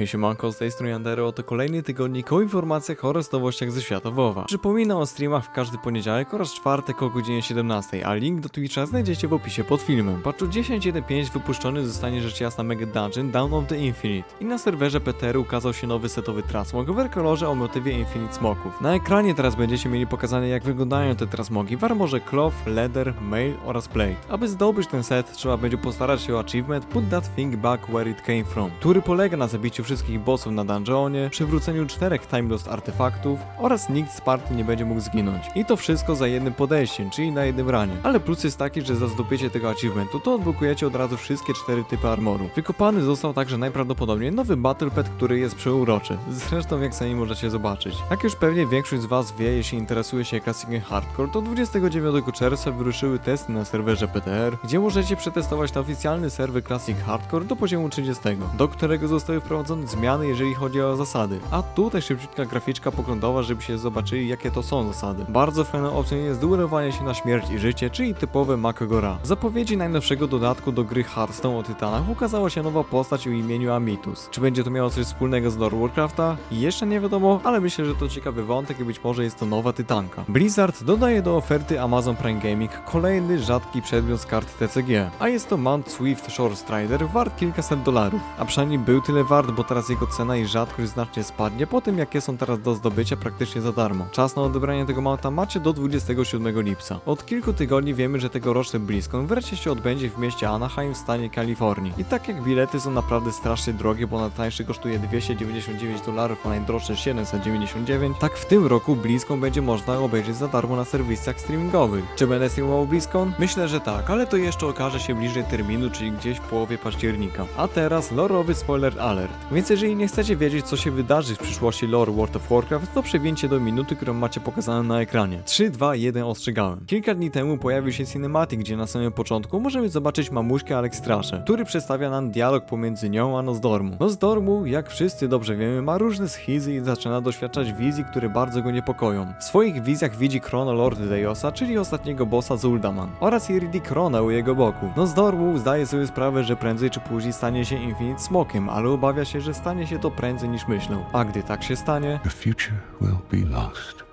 Hej siemanko, z tej strony Andero, to kolejny tygodnik o informacjach oraz nowościach ze świata WoWa. Przypominam o streamach w każdy poniedziałek oraz czwartek o godzinie 17, a link do Twitcha znajdziecie w opisie pod filmem. Patchu 10.1.5 wypuszczony zostanie rzecz jasna Mega Dungeon Down of the Infinite i na serwerze PTR ukazał się nowy setowy Trasmog w kolorze o motywie Infinite Smoków. Na ekranie teraz będziecie mieli pokazane jak wyglądają te Trasmogi w armorze Cloth, Leather, Mail oraz Plate. Aby zdobyć ten set trzeba będzie postarać się o achievement Put That Thing Back Where It Came From, który polega na zabiciu wszystkich bossów na dungeonie, przywróceniu czterech Time Lost artefaktów oraz nikt z party nie będzie mógł zginąć. I to wszystko za jednym podejściem, czyli na jednym ranie. Ale plus jest taki, że za zdobycie tego achievementu to odblokujecie od razu wszystkie cztery typy armoru. Wykopany został także najprawdopodobniej nowy Battle Pet, który jest przeuroczy. Zresztą jak sami możecie zobaczyć. Jak już pewnie większość z was wie, jeśli interesuje się klasykiem hardcore, to 29 czerwca wyruszyły testy na serwerze PTR, gdzie możecie przetestować na oficjalny serwer Classic Hardcore do poziomu 30, do którego zostały wprowadzone zmiany, jeżeli chodzi o zasady. A tutaj szybciutka graficzka poglądowa, żebyście zobaczyli, jakie to są zasady. Bardzo fajną opcją jest duelowanie się na śmierć i życie, czyli typowe Makogora. W zapowiedzi najnowszego dodatku do gry Hearthstone o Tytanach ukazała się nowa postać o imieniu Amitus. Czy będzie to miało coś wspólnego z lore Warcrafta? Jeszcze nie wiadomo, ale myślę, że to ciekawy wątek i być może jest to nowa Tytanka. Blizzard dodaje do oferty Amazon Prime Gaming kolejny rzadki przedmiot z kart TCG, a jest to Mount Swift Shore Strider wart kilkaset dolarów. A przynajmniej był tyle wart, bo teraz jego cena i rzadkość znacznie spadnie po tym, jakie są teraz do zdobycia praktycznie za darmo. Czas na odebranie tego mounta macie do 27 lipca. Od kilku tygodni wiemy, że tegoroczny BlizzCon wreszcie się odbędzie w mieście Anaheim w stanie Kalifornii. I tak jak bilety są naprawdę strasznie drogie, bo najtańszy kosztuje 299 dolarów, a najdroższy 799, tak w tym roku BlizzCon będzie można obejrzeć za darmo na serwisach streamingowych. Czy będę streamował BlizzCon? Myślę, że tak, ale to jeszcze okaże się bliżej terminu, czyli gdzieś w połowie października. A teraz lorowy spoiler alert. Więc jeżeli nie chcecie wiedzieć, co się wydarzy w przyszłości lore World of Warcraft, to przewincie do minuty, którą macie pokazaną na ekranie. 3, 2, 1 ostrzegałem. Kilka dni temu pojawił się cinematic, gdzie na samym początku możemy zobaczyć mamuśkę Alekstraszę, który przedstawia nam dialog pomiędzy nią a Nozdormu. Nozdormu, jak wszyscy dobrze wiemy, ma różne schizy i zaczyna doświadczać wizji, które bardzo go niepokoją. W swoich wizjach widzi Chrono Lord Deosa, czyli ostatniego bossa z Uldaman, oraz Iridi Krona u jego boku. Nozdormu zdaje sobie sprawę, że prędzej czy później stanie się Infinite Smokiem, ale obawia się, że stanie się to prędzej niż myślał. A gdy tak się stanie, The future will be lost.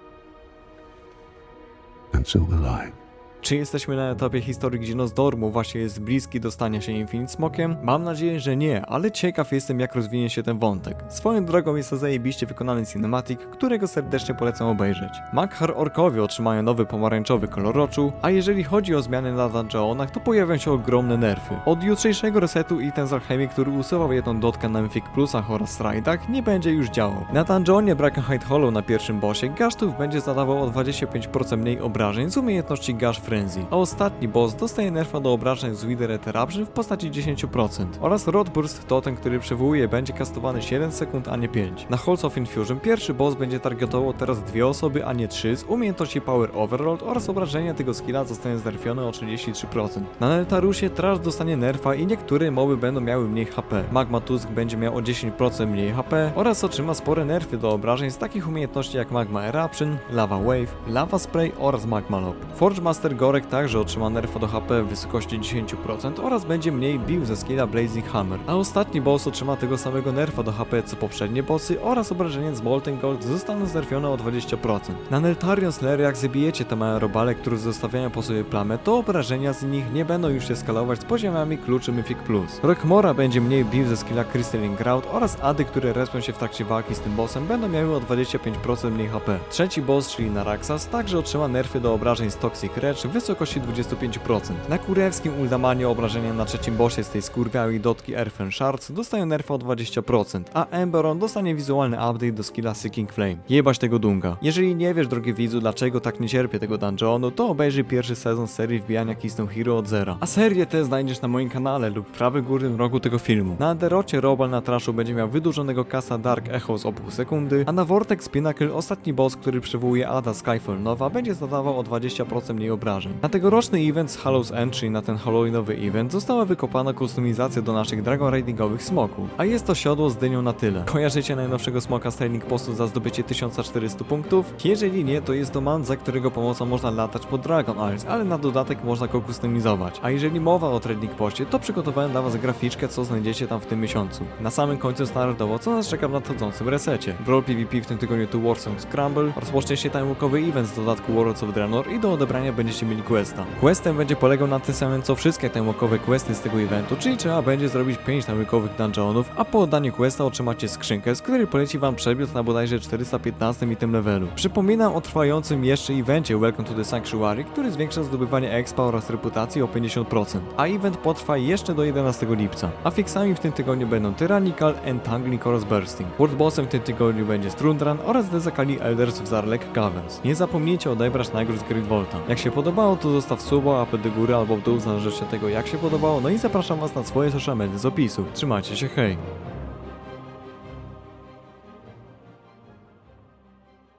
And so will I. Czy jesteśmy na etapie historii, gdzie Nozdormu właśnie jest bliski do stania się Infinite Smokiem? Mam nadzieję, że nie, ale ciekaw jestem jak rozwinie się ten wątek. Swoją drogą jest to zajebiście wykonany cinematic, którego serdecznie polecam obejrzeć. Makhar Orkowie otrzymają nowy pomarańczowy kolor oczu, a jeżeli chodzi o zmiany na dungeonach, to pojawią się ogromne nerfy. Od jutrzejszego resetu item z Alchemii, który usuwał jedną dotkę na Mythic Plusach oraz Raidach, nie będzie już działał. Na dungeonie Brackenhide Hollow na pierwszym bossie Gasztów będzie zadawał o 25% mniej obrażeń z umiejętności Gash Frenzy, a ostatni boss dostaje nerfa do obrażeń z Wither Interruption w postaci 10% oraz Rodburst Totem, który przywołuje będzie kastowany 7 sekund, a nie 5. Na Halls of Infusion pierwszy boss będzie targetował teraz dwie osoby, a nie 3 z umiejętności Power Overload oraz obrażenia tego skilla zostanie znerfione o 33%. Na Neltarusie Trash dostanie nerfa i niektóre moby będą miały mniej HP. Magma Tusk będzie miał o 10% mniej HP oraz otrzyma spore nerfy do obrażeń z takich umiejętności jak Magma Eruption, Lava Wave, Lava Spray oraz Magma Lob. Forge Master Gorek także otrzyma nerfa do HP w wysokości 10% oraz będzie mniej bił ze skilla Blazing Hammer. A ostatni boss otrzyma tego samego nerfa do HP co poprzednie bossy oraz obrażenia z Molten Gold zostaną znerfione o 20%. Na Neltarion Slayer jak zabijecie te małe robale, które zostawiają po sobie plamę, to obrażenia z nich nie będą już się skalować z poziomami kluczy Mythic Plus. Rockmora będzie mniej bił ze skilla Crystalline Grout oraz ady, które respią się w trakcie walki z tym bossem będą miały o 25% mniej HP. Trzeci boss, czyli Naraxas, także otrzyma nerfy do obrażeń z Toxic Rage w wysokości 25%. Na kurewskim Uldamanie obrażenia na trzecim bossie z tej skurwiałej dotki Earthen Shards dostają nerfa o 20%, a Emberon dostanie wizualny update do skilla Seeking Flame. Jebać tego dunga. Jeżeli nie wiesz, drogi widzu, dlaczego tak nie cierpię tego dungeonu, to obejrzyj pierwszy sezon serii wbijania Keystone Hero od zera. A serię tę znajdziesz na moim kanale lub w prawym górnym rogu tego filmu. Na Derocie Robal na Trashu będzie miał wydłużonego kasa Dark Echo z o pół sekundy, a na Vortex Pinnacle ostatni boss, który przywołuje Ada Skyfall Nowa, będzie zadawał o 20% mniej obrażeń. Wydarzeń. Na tegoroczny event z Hallow's czyli na ten halloweenowy event, została wykopana kustomizacja do naszych Dragon Ridingowych smoków, a jest to siodło z dynią na tyle. Kojarzycie najnowszego smoka z training postu za zdobycie 1400 punktów? Jeżeli nie, to jest to man, za którego pomocą można latać po Dragon Eyes, ale na dodatek można go kustomizować. A jeżeli mowa o trading poście, to przygotowałem dla was graficzkę, co znajdziecie tam w tym miesiącu. Na samym końcu standardowo, co nas czeka w nadchodzącym resecie. Brawl PvP w tym tygodniu to Warsong Scramble, rozpocznie się time'owy event z dodatku Warlords of Draenor i do odebrania będziecie mieli questa. Questem będzie polegał na tym samym co wszystkie time'owe questy z tego eventu, czyli trzeba będzie zrobić 5 time'owych dungeonów, a po oddaniu questa otrzymacie skrzynkę, z której poleci wam przedmiot na bodajże 415 tym levelu. Przypominam o trwającym jeszcze evencie Welcome to the Sanctuary, który zwiększa zdobywanie expa oraz reputacji o 50%, a event potrwa jeszcze do 11 lipca. A fixami w tym tygodniu będą Tyrannical, Entangling oraz Bursting. World Bossem w tym tygodniu będzie Strundran oraz Dezakali Elders w Zarlek Caverns. Nie zapomnijcie odebrać nagród z Great Volta. Jak się podobało, to zostaw suba, apel do góry albo w dół, zależy od tego jak się podobało, no i zapraszam was na swoje social media z opisu. Trzymajcie się, hej!